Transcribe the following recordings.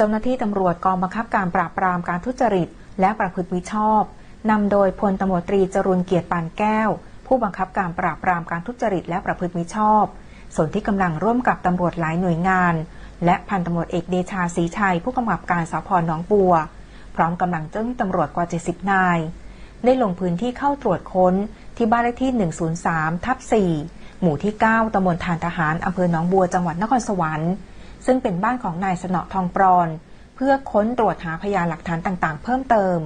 เจ้าหน้าที่ตำรวจกองบังคับการปราบปรามการทุจริต และประพฤติมิชอบนำโดยพลตำรวจตรีจรุนเกียรติปานแก้ว ผู้บังคับการปราบปรามการทุจริต และประพฤติมิชอบ ส่วนที่กำลังร่วมกับตำรวจหลายหน่วยงาน และพันตำรวจเอกเดชาศรีชัย ผู้กำกับการสพหนองบัว พร้อมกำลังเจ้าหน้าที่ตำรวจกว่า 70 นาย ได้ลงพื้นที่เข้าตรวจค้นที่บ้านเลขที่ 103 ทับ 4 หมู่ที่ 9ตำบลทานทหารอำเภอหนองบัวจังหวัดนครสวรรค์ ซึ่งเป็นบ้านของนายสนอทองปรอนเพื่อค้นตรวจหาพยานหลักฐานต่างๆ เพิ่มเติม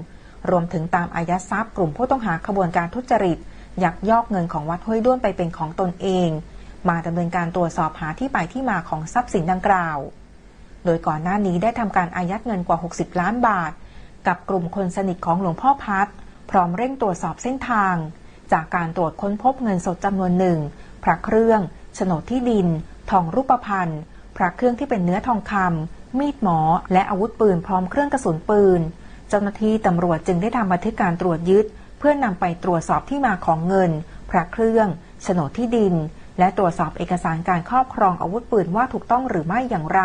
รวมถึงตามอายัดทรัพย์กลุ่มผู้ต้องหาขบวนการทุจริตยักยอกเงินของวัดห้วยด้วนไปเป็นของตนเอง มาดำเนินการตรวจสอบหาที่ไปที่มาของทรัพย์สินดังกล่าว โดยก่อนหน้านี้ได้ทำการอายัดเงินกว่า 60 ล้านบาท กับกลุ่มคนสนิทของหลวงพ่อพัดพร้อมเร่งตรวจสอบเส้นทาง จากการตรวจค้นพบเงินสดจำนวนหนึ่งพระเครื่องโฉนดที่ดิน ทองรูปพรรณ พระเครื่องที่เป็นเนื้อทองคำมีดหมอ และอาวุธปืนพร้อมเครื่องกระสุนปืน เจ้าหน้าที่ตำรวจจึงได้ทำบันทึกการตรวจยึด เพื่อนำไปตรวจสอบที่มาของเงิน พระเครื่องโฉนดที่ดิน และตรวจสอบเอกสารการครอบครองอาวุธปืนว่าถูกต้องหรือไม่อย่างไร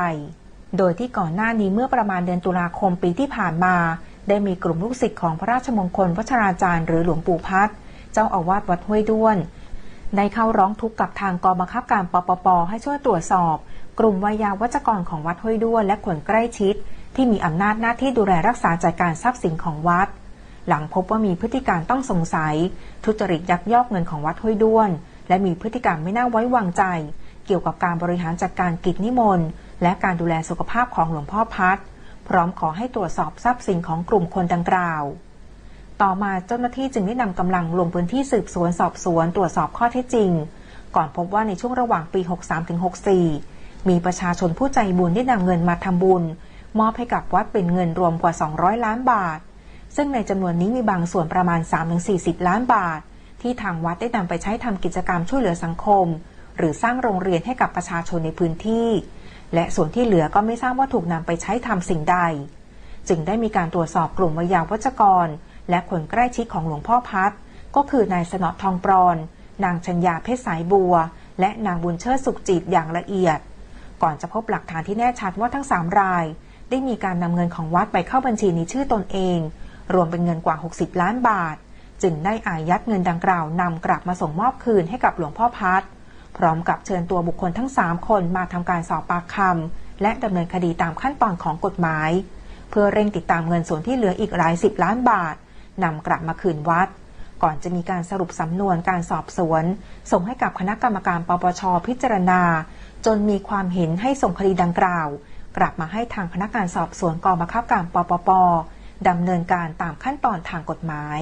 โดยที่ก่อนหน้านี้เมื่อประมาณเดือนตุลาคมปีที่ผ่านมา ได้มีกลุ่มลูกศิษย์ของพระราชมงคลวัชราจารย์หรือหลวงปู่พัดเจ้าอาวาสวัดห้วยด้วนได้เข้าร้องทุกข์กับทางกองบังคับการปปปให้ช่วยตรวจสอบ กลุ่มวิยาวัจกรของวัดห้วยด้วนและคนใกล้ชิด ที่มีอำนาจหน้าที่ดูแลรักษาจัดการทรัพย์สินของวัด หลังพบว่ามีพฤติการต้องสงสัย ทุจริตยักยอกเงินของวัดห้วยด้วน และมีพฤติกรรมไม่น่าไว้วางใจ เกี่ยวกับการบริหารจัดการกิจนิมนต์และการดูแลสุขภาพของหลวงพ่อพัดพร้อมขอให้ตรวจสอบทรัพย์สินของกลุ่มคนดังกล่าว ต่อมาเจ้าหน้าที่จึงได้นำกำลังลงพื้นที่สืบสวนสอบสวนตรวจสอบข้อเท็จจริง ก่อนพบว่าในช่วงระหว่างปี 63-64 มีประชาชนผู้ใจบุญได้นำเงินมาทำบุญ มอบให้กับวัดเป็นเงินรวมกว่า 200 ล้านบาท ซึ่งในจำนวนนี้มีบางส่วนประมาณ 3-40 ล้านบาท ที่ทางวัดได้นำไปใช้ทำกิจกรรมช่วยเหลือสังคม หรือสร้างโรงเรียนให้กับประชาชนในพื้นที่ และส่วนที่เหลือก็ไม่ทราบว่าถูกนำไปใช้ทำสิ่งใด จึงได้มีการตรวจสอบกลุ่มวิยาวัจกร และคนใกล้ชิดของหลวงพ่อพัดก็คือนายสนอทองปรอน นางชัญญาเพชรสายบัว และนางบุญเชิดสุขจิตอย่างละเอียด ก่อนจะพบหลักฐานที่แน่ชัดว่าทั้งสามราย ได้มีการนำเงินของวัดไปเข้าบัญชีในชื่อตนเอง รวมเป็นเงินกว่า 60 ล้านบาท จึงได้อายัดเงินดังกล่าวนำกลับมาส่งมอบคืนให้กับหลวงพ่อพัดพร้อมกับเชิญตัวบุคคลทั้ง 3 คนมาทำการสอบปากคำและดำเนินคดีตามขั้นตอนของกฎหมาย เพื่อเร่งติดตามเงินส่วนที่เหลืออีกหลายสิบล้านบาทนำกลับมาคืนวัด ก่อนจะมีการสรุปสำนวนการสอบสวน ส่งให้กับคณะกรรมการปปชพิจารณา จนมีความเห็นให้ส่งคดีดังกล่าว กลับมาให้ทางพนักงานสอบสวนกองบังคับการปปปดำเนินการตามขั้นตอนทางกฎหมาย